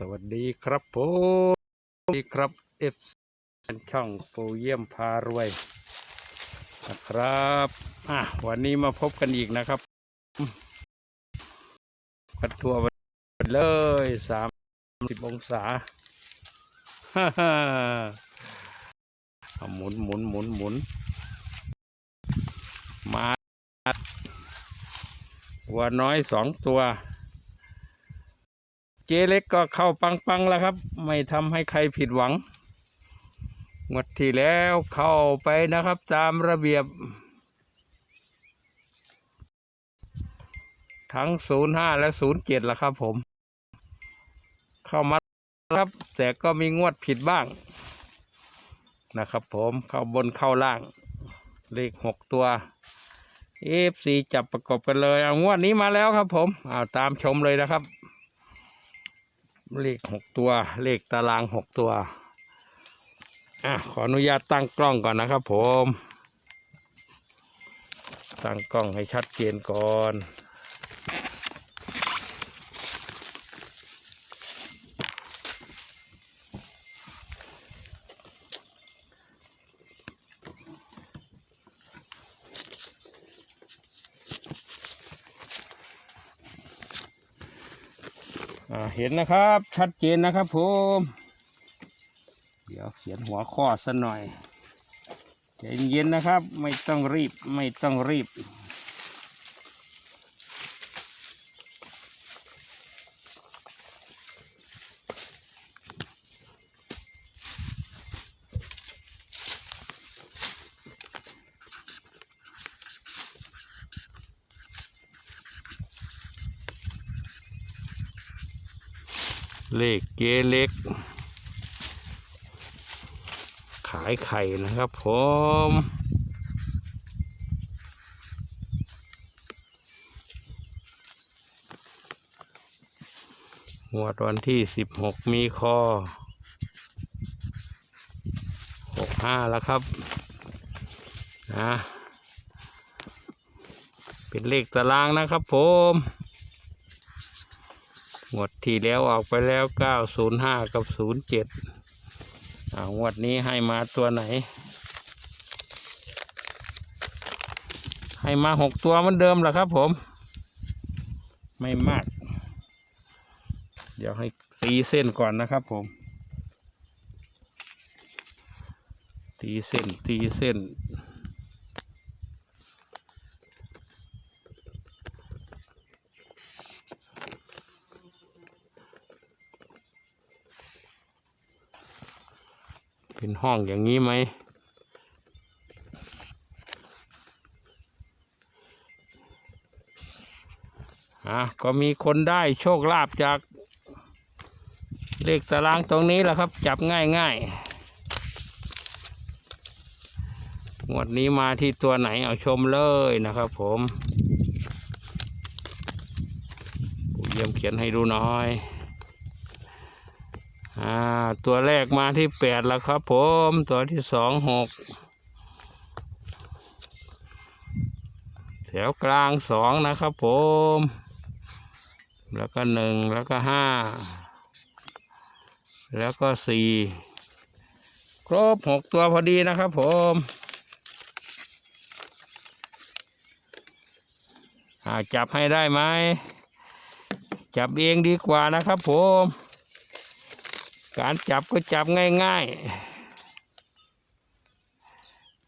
สวัสดีครับผมสวัสดีครับเอฟช่องปูเยี่ยมพารวยนะครับอะวันนี้มาพบกันอีกนะครับกันทัวร์ไปเลยสามสิบองศาฮ่าฮ่าเอาหมุนหมุนหมุนหมุนมาวัวน้อยสองตัว เจเล็กก็เข้าปังๆแล้วครับ ไม่ทำให้ใครผิดหวังงวดที่แล้วเข้าไปนะครับ ตามระเบียบ ทั้ง 05 และ 07แล้วครับผม เข้ามาครับ แต่ก็มีงวดผิดบ้าง นะครับผมเข้าบนเข้าล่าง เลข 6 ตัว F4 จับประกบกันเลย เอางวดนี้มาแล้วครับผม เอาตามชมเลยนะครับ เลขหกตัว เลขตารางหกตัว อะ ขออนุญาตตั้งกล้องก่อนนะครับผม ตั้งกล้องให้ชัดเจนก่อน เห็นนะครับ ชัดเจนนะครับผม เดี๋ยวเขียนหัวข้อสัหน่อยใจเย็นๆนะครับ ไม่ต้องรีบไม่ต้องรีบ เลขเกเล็ก ขายไข่นะครับผมงวดวันที่สิบหกมีคอหกห้าแล้วครับ นะ เป็นเลขตารางนะครับผม งวดที่แล้วออกไปแล้ว 905 กับ 07อ่างวดนี้ให้มาตัวไหน ให้มา 6 ตัวเหมือนเดิมแหละครับผม ไม่มาก เดี๋ยวให้ตีเส้นก่อนนะครับผม ตีเส้นตีเส้น เป็นห้องอย่างนี้ไหม อะ ก็มีคนได้โชคลาภจาก เลขตารางตรงนี้แหละครับ จับง่ายง่ายงวดนี้มาที่ตัวไหนเอาชมเลยนะครับผมปู่เยี่ยมเขียนให้ดูหน่อย อ่าตัวแรกมาที่แปดแล้วครับผม ตัวที่สองหกแถวกลางสองนะครับผม แล้วก็หนึ่งแล้วก็ห้าแล้วก็สี่ครบหกตัวพอดีนะครับผมจับให้ได้ไหม จับเองดีกว่านะครับผม การจับก็จับง่าย ๆ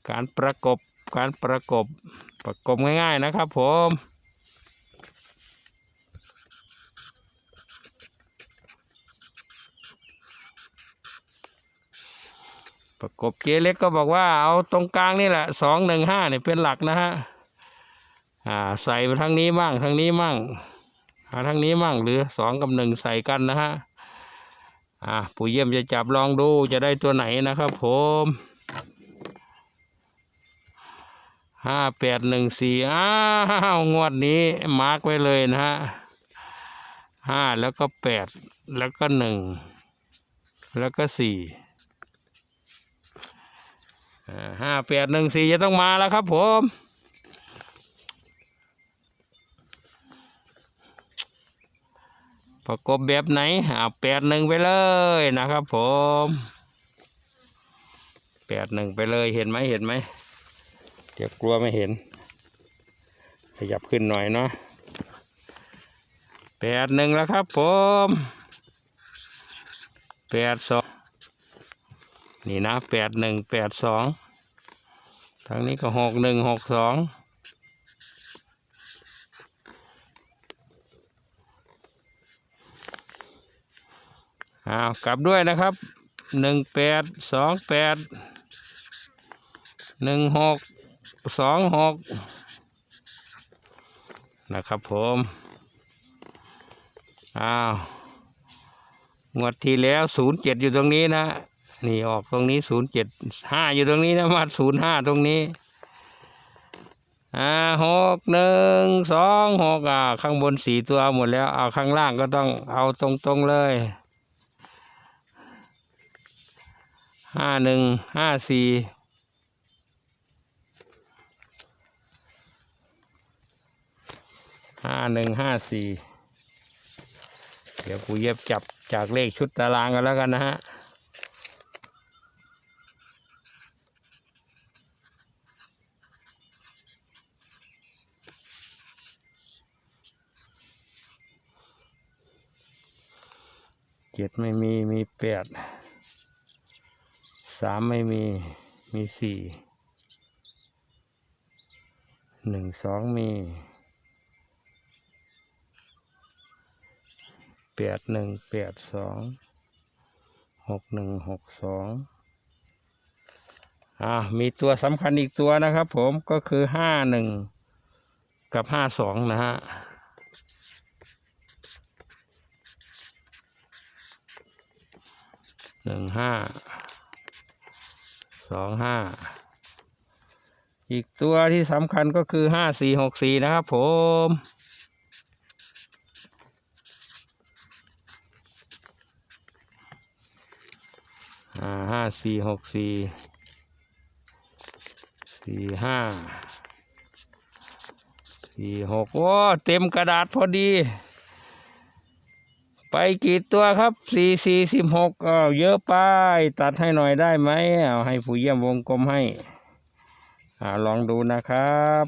การประกบการประกบประกบง่าย ๆ นะครับผมประกบเจเล็กก็บอกว่าเอาตรงกลางนี่แหละสองหนึ่งห้าเนี่ยเป็นหลักนะฮะอ่าใส่ไปทางนี้มั่งทางนี้มั่งหาทางนี้มั่งหรือสองกับหนึ่งใส่กันนะฮะ อะปู่เยี่ยมจะจับลองดูจะได้ตัวไหนนะครับผมห้าแปดหนึ่งสี่อ้าวงวดนี้มาร์กไว้เลยนะฮะห้าแล้วก็แปดแล้วก็หนึ่งแล้วก็สี่ห้าแปดหนึ่งสี่จะต้องมาแล้วครับผม ประกบแบบไหนเอาแปดหนึ่งไปเลยนะครับ ผมแปดหนึ่งไปเลยเห็นไหมเห็นไหมเดี๋ยวกลัวไม่เห็น ขยับขึ้นหน่อยเนาะแปดหนึ่งแล้วครับ ผมแปดสองนี่นะแปดหนึ่งแปดสองทางนี้ก็หกหนึ่งหกสอง อ้าวกลับด้วยนะครับหนึ่งแปดสองแปดหนึ่งหกสองหกนะครับผมอ้าวงวดที่แล้วศูนย์เจ็ดอยู่ตรงนี้นะ นี่ออกตรงนี้ศูนย์เจ็ดห้าอยู่ตรงนี้นะมาศูนย์ห้าตรงนี้อ่าหกหนึ่งสองหกอ่าข้างบนสี่ตัวหมดแล้ว เอาข้างล่างก็ต้องเอาตรงๆเลย ห้าหนึ่งห้าสี่ห้าหนึ่งห้าสี่เดี๋ยวกูเย็บจับจากเลขชุดตารางกันแล้วกันนะฮะเจ็ดไม่มีมีแปด สามไม่มี มีสี่หนึ่งสองมีแปดหนึ่งแปดสองหกหนึ่งหกสองอ่ามีตัวสำคัญอีกตัวนะครับผมก็คือห้าหนึ่งกับห้าสองนะฮะหนึ่งห้า สองห้าอีกตัวที่สำคัญก็คือห้าสี่หกสี่นะครับผมอ่าห้าสี่หกสี่สี่ห้าสี่หกโอ้เต็มกระดาษพอดี ไปกี่ตัวครับสี่สี่สิบหกอ้าวเยอะไป ตัดให้หน่อยได้ไหมเอาให้ผู้เยี่ยมวงกลมให้อ่าลองดูนะครับ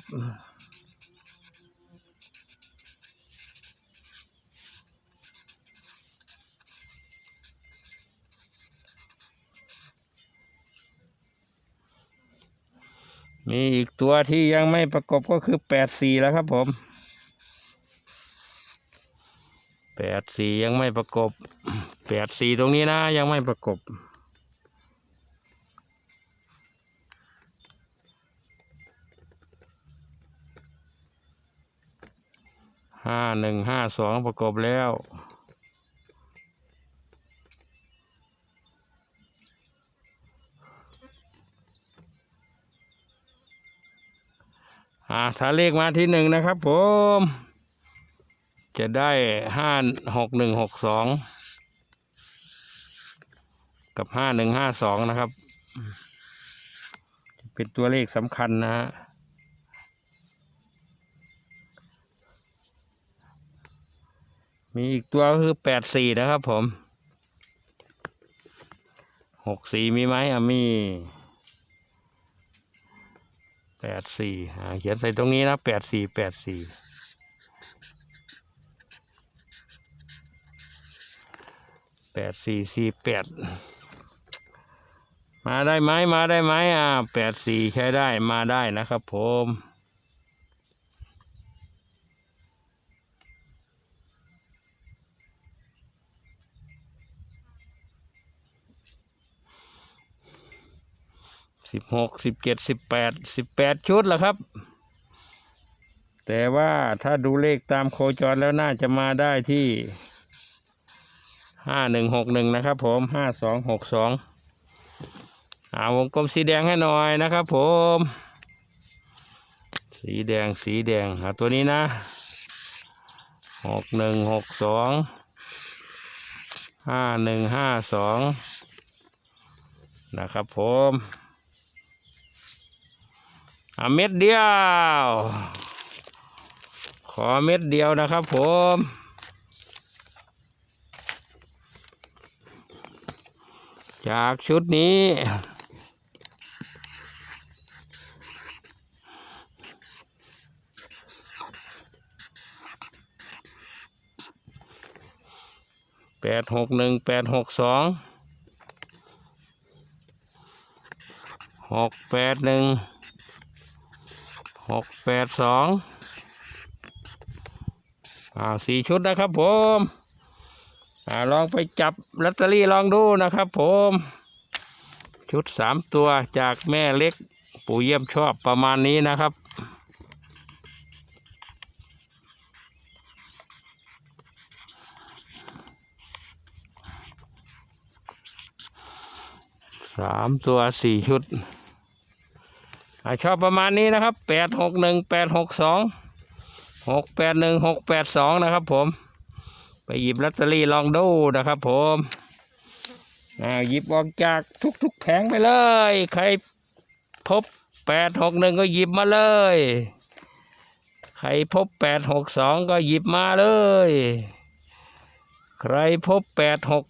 มีอีกตัวที่ยังไม่ประกบก็คือแปดสี่แล้วครับผม แปดสี่ยังไม่ประกบแปดสี่ตรงนี้นะ ยังไม่ประกบห้าหนึ่งห้าสองประกบแล้วอ่าถ้าเลขมาที่หนึ่งนะครับผม จะได้ห้าหกหนึ่งหกสองกับห้าหนึ่งห้าสองนะครับ เป็นตัวเลขสำคัญนะฮะมีอีกตัวก็คือแปดสี่นะครับผมหกสี่มีไหมอะมีแปดสี่อ่าเขียนใส่ตรงนี้นะแปดสี่แปดสี่ ดสี่สี่แปดมาได้ไหมมาได้ไหมอ่าแปดสี่ใช้ได้มาได้นะครับผมสิบหกสิบเจ็ดสิบแปดสิบแปดชุดแล้วครับ แต่ว่าถ้าดูเลขตามโคจรแล้วน่าจะมาได้ที่ ห้าหนึ่งหกหนึ่งนะครับผมห้าสองหกสองอาวงกลมสีแดงให้หน่อยนะครับผม สีแดงสีแดงหาตัวนี้นะหกหนึ่งหกสองห้าหนึ่งห้าสองนะครับผมอะเม็ดเดียว ขอเม็ดเดียวนะครับผม จากชุดนี้ แปดหกหนึ่งแปดหกสองหกแปดหนึ่งหกแปดสองอ่าสี่ชุดนะครับผม อลองไปจับลอตเตอรี่ลองดูนะครับ ผม ชุดสามตัวจากแม่เล็ก ปู่เยี่ยมชอบประมาณนี้นะครับสามตัวสี่ชุดชอบประมาณนี้นะครับแปดหกหนึ่งแปดหกสองหกแปดหนึ่งหกแปดสองนะครับผม ไปหยิบลอตเตอรี่ลองดูนะครับ ผมอาหยิบออกจากทุกๆแผงไปเลย ใครพบแปดหกหนึ่งก็หยิบมาเลย ใครพบแปดหกสองก็หยิบมาเลย ใครพบแปดหก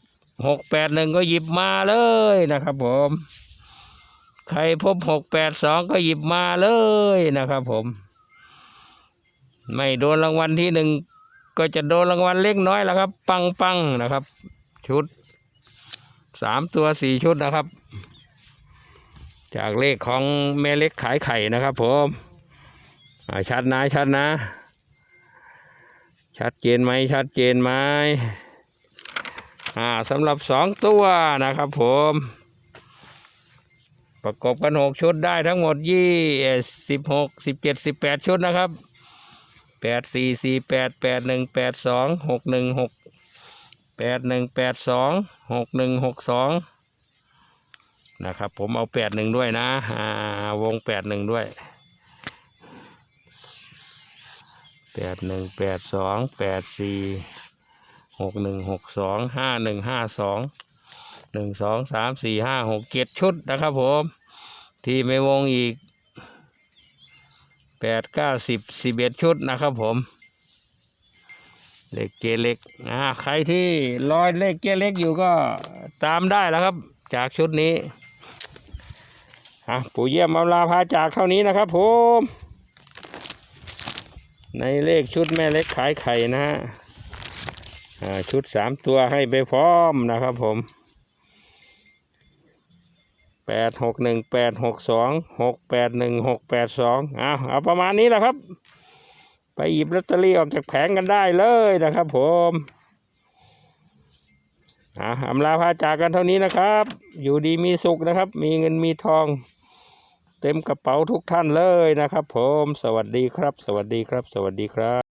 หกแปดหนึ่งก็หยิบมาเลยนะครับ ผม ใครพบหกแปดสองก็หยิบมาเลยนะครับ ผม ไม่โดนรางวัลที่หนึ่ง ก็จะโดนรางวัลเล็กน้อยแล้วครับ ปังปังนะครับ ชุดสามตัวสี่ชุดนะครับ จากเลขของแม่เล็กขายไข่นะครับผมชัดนะชัดนะ ชัดเจนไหมชัดเจนไหมอ่าสำหรับสองตัวนะครับผม ประกบกันหกชุดได้ทั้งหมดยี่สิบหกสิบเจ็ดสิบแปดชุดนะครับ แปดสี่สี่แปดแปดหนึ่งแปดสองหกหนึ่งหกแปดหนึ่งแปดสองหกหนึ่งหกสองนะครับผมเอาแปดหนึ่งด้วยนะอ่าวงแปดหนึ่งด้วยแปดหนึ่งแปดสองแปดสี่หกหนึ่งหกสองห้าหนึ่งห้าสองหนึ่งสองสามสี่ห้าหกเจ็ดชุดนะครับผม ที่ไม่วงอีก แปดเก้าสิบสิบเอ็ดชุดนะครับผม เลขเกเล็กอ่าใครที่รอยเลขเกเล็กอยู่ก็ตามได้แล้วครับ จากชุดนี้อะปู่เยี่ยมเอาลาพาจากเท่านี้นะครับผม ในเลขชุดแม่เล็กขายไข่นะฮะชุดสามตัวให้ไปพร้อมนะครับผม แปดหกหนึ่งแปดหกสองหกแปดหนึ่งหกแปดสองเอาเอาประมาณนี้แหละครับ ไปหยิบลอตเตอรี่ออกจากแผงกันได้เลยนะครับ ผมอ่าอำลาพาจากกันเท่านี้นะครับ อยู่ดีมีสุขนะครับ มีเงินมีทอง เต็มกระเป๋าทุกท่านเลยนะครับ ผม สวัสดีครับ สวัสดีครับ สวัสดีครับ